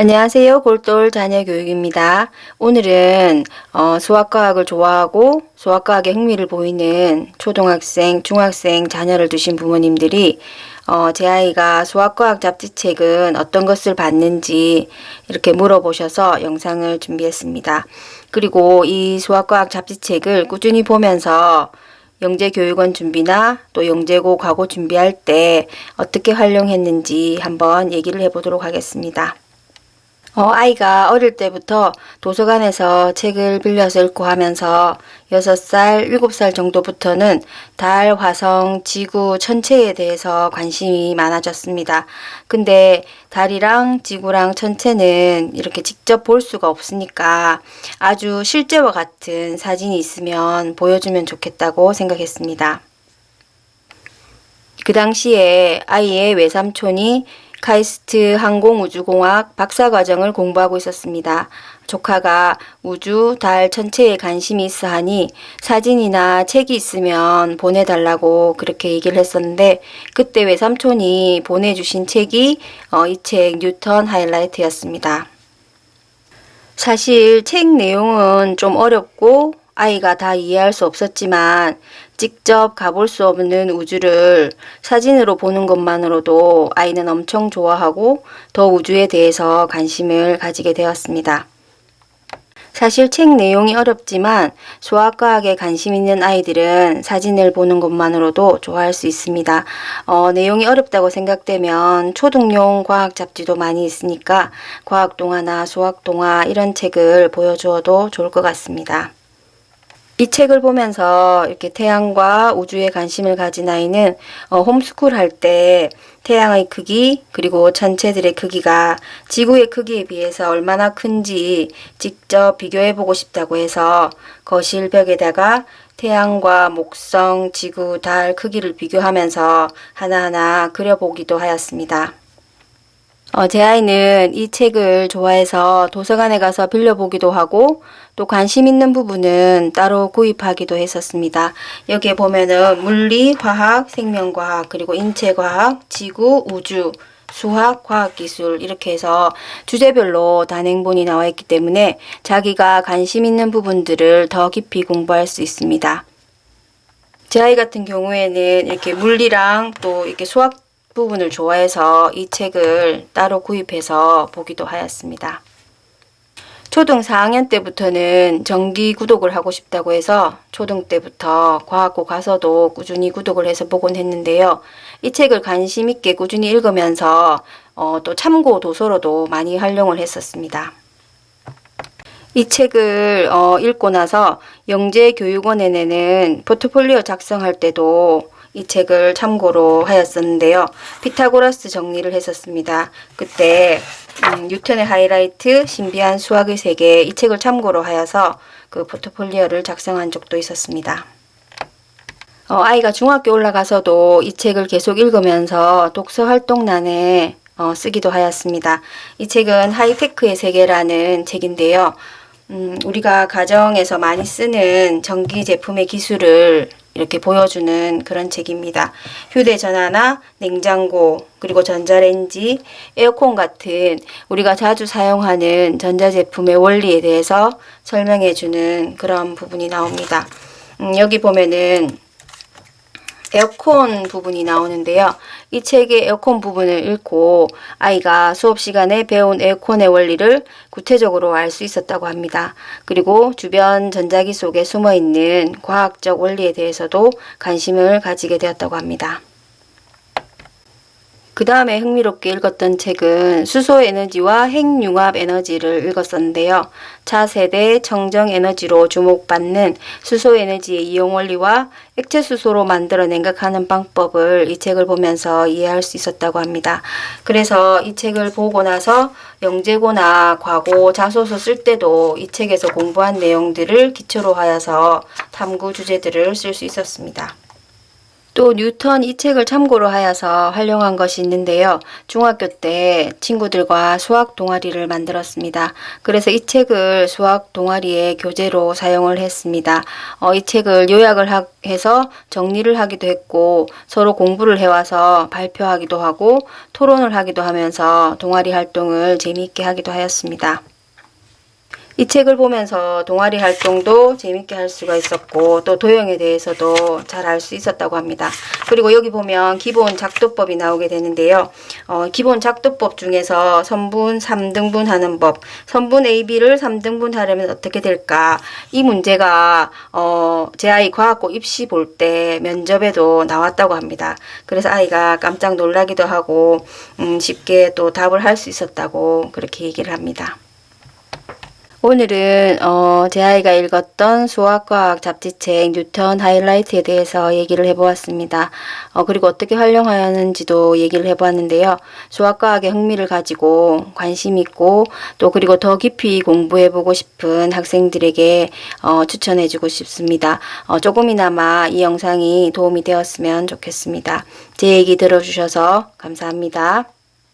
안녕하세요. 골똘 자녀교육입니다. 오늘은 어, 수학과학을 좋아하고 수학과학에 흥미를 보이는 초등학생, 중학생 자녀를 두신 부모님들이 어, 제 아이가 수학과학 잡지책은 어떤 것을 봤는지 이렇게 물어보셔서 영상을 준비했습니다. 그리고 이 수학과학 잡지책을 꾸준히 보면서 영재교육원 준비나 또 영재고 과고 준비할 때 어떻게 활용했는지 한번 얘기를 해보도록 하겠습니다. 어, 아이가 어릴 때부터 도서관에서 책을 빌려서 읽고 하면서 6살, 7살 정도부터는 달, 화성, 지구, 천체에 대해서 관심이 많아졌습니다. 근데 달이랑 지구랑 천체는 이렇게 직접 볼 수가 없으니까 아주 실제와 같은 사진이 있으면 보여주면 좋겠다고 생각했습니다. 그 당시에 아이의 외삼촌이 카이스트 항공우주공학 박사과정을 공부하고 있었습니다. 조카가 우주, 달, 천체에 관심이 있어 하니 사진이나 책이 있으면 보내달라고 그렇게 얘기를 했었는데 그때 외삼촌이 보내주신 책이 어, 이책 뉴턴 하이라이트였습니다. 사실 책 내용은 좀 어렵고 아이가 다 이해할 수 없었지만 직접 가볼 수 없는 우주를 사진으로 보는 것만으로도 아이는 엄청 좋아하고 더 우주에 대해서 관심을 가지게 되었습니다. 사실 책 내용이 어렵지만 수학과학에 관심 있는 아이들은 사진을 보는 것만으로도 좋아할 수 있습니다. 어, 내용이 어렵다고 생각되면 초등용 과학 잡지도 많이 있으니까 과학 동화나 수학 동화 이런 책을 보여주어도 좋을 것 같습니다. 이 책을 보면서 이렇게 태양과 우주에 관심을 가진 아이는 어, 홈스쿨 할 때 태양의 크기 그리고 천체들의 크기가 지구의 크기에 비해서 얼마나 큰지 직접 비교해 보고 싶다고 해서 거실 벽에다가 태양과 목성, 지구, 달 크기를 비교하면서 하나하나 그려보기도 하였습니다. 어, 제 아이는 이 책을 좋아해서 도서관에 가서 빌려보기도 하고 또 관심 있는 부분은 따로 구입하기도 했었습니다. 여기에 보면은 물리, 화학, 생명과학, 그리고 인체과학, 지구, 우주, 수학, 과학기술 이렇게 해서 주제별로 단행본이 나와 있기 때문에 자기가 관심 있는 부분들을 더 깊이 공부할 수 있습니다. 제 아이 같은 경우에는 이렇게 물리랑 또 이렇게 수학 부분을 좋아해서 이 책을 따로 구입해서 보기도 하였습니다. 초등 4학년 때부터는 정기 구독을 하고 싶다고 해서 초등 때부터 과학고 가서도 꾸준히 구독을 해서 보곤 했는데요. 이 책을 관심 있게 꾸준히 읽으면서 어, 또 참고 도서로도 많이 활용을 했었습니다. 이 책을 어, 읽고 나서 영재교육원에 내는 포트폴리오 작성할 때도 이 책을 참고로 하였었는데요. 피타고라스 정리를 했었습니다. 그때 음, 뉴턴의 하이라이트, 신비한 수학의 세계 이 책을 참고로 하여서 그 포트폴리오를 작성한 적도 있었습니다. 어, 아이가 중학교 올라가서도 이 책을 계속 읽으면서 독서 활동란에 어, 쓰기도 하였습니다. 이 책은 하이테크의 세계라는 책인데요. 음, 우리가 가정에서 많이 쓰는 전기 제품의 기술을 이렇게 보여주는 그런 책입니다. 휴대전화나 냉장고, 그리고 전자레인지, 에어컨 같은 우리가 자주 사용하는 전자제품의 원리에 대해서 설명해주는 그런 부분이 나옵니다. 음, 여기 보면은 에어컨 부분이 나오는데요. 이 책의 에어컨 부분을 읽고 아이가 수업 시간에 배운 에어컨의 원리를 구체적으로 알 수 있었다고 합니다. 그리고 주변 전자기 속에 숨어 있는 과학적 원리에 대해서도 관심을 가지게 되었다고 합니다. 그 다음에 흥미롭게 읽었던 책은 수소 에너지와 핵융합 에너지를 읽었었는데요. 차세대 청정 에너지로 주목받는 수소 에너지의 이용 원리와 액체 수소로 만들어 냉각하는 방법을 이 책을 보면서 이해할 수 있었다고 합니다. 그래서 이 책을 보고 나서 영재고나 과고 자소서 쓸 때도 이 책에서 공부한 내용들을 기초로 하여서 탐구 주제들을 쓸 수 있었습니다. 또 뉴턴 이 책을 참고로 하여서 활용한 것이 있는데요. 중학교 때 친구들과 수학 동아리를 만들었습니다. 그래서 이 책을 수학 동아리의 교재로 사용을 했습니다. 어, 이 책을 요약을 하- 해서 정리를 하기도 했고 서로 공부를 해와서 발표하기도 하고 토론을 하기도 하면서 동아리 활동을 재미있게 하기도 하였습니다. 이 책을 보면서 동아리 활동도 재밌게 할 수가 있었고 또 도형에 대해서도 잘 알 수 있었다고 합니다. 그리고 여기 보면 기본 작도법이 나오게 되는데요. 어, 기본 작도법 중에서 선분 3등분 하는 법, 선분 AB를 3등분 하려면 어떻게 될까? 이 문제가 어, 제 아이 과학고 입시 볼 때 면접에도 나왔다고 합니다. 그래서 아이가 깜짝 놀라기도 하고 음, 쉽게 또 답을 할 수 있었다고 그렇게 얘기를 합니다. 오늘은 어, 제 아이가 읽었던 수학과학 잡지책 뉴턴 하이라이트에 대해서 얘기를 해보았습니다. 어, 그리고 어떻게 활용하는지도 얘기를 해보았는데요. 수학과학에 흥미를 가지고 관심 있고 또 그리고 더 깊이 공부해보고 싶은 학생들에게 어, 추천해주고 싶습니다. 어, 조금이나마 이 영상이 도움이 되었으면 좋겠습니다. 제 얘기 들어주셔서 감사합니다.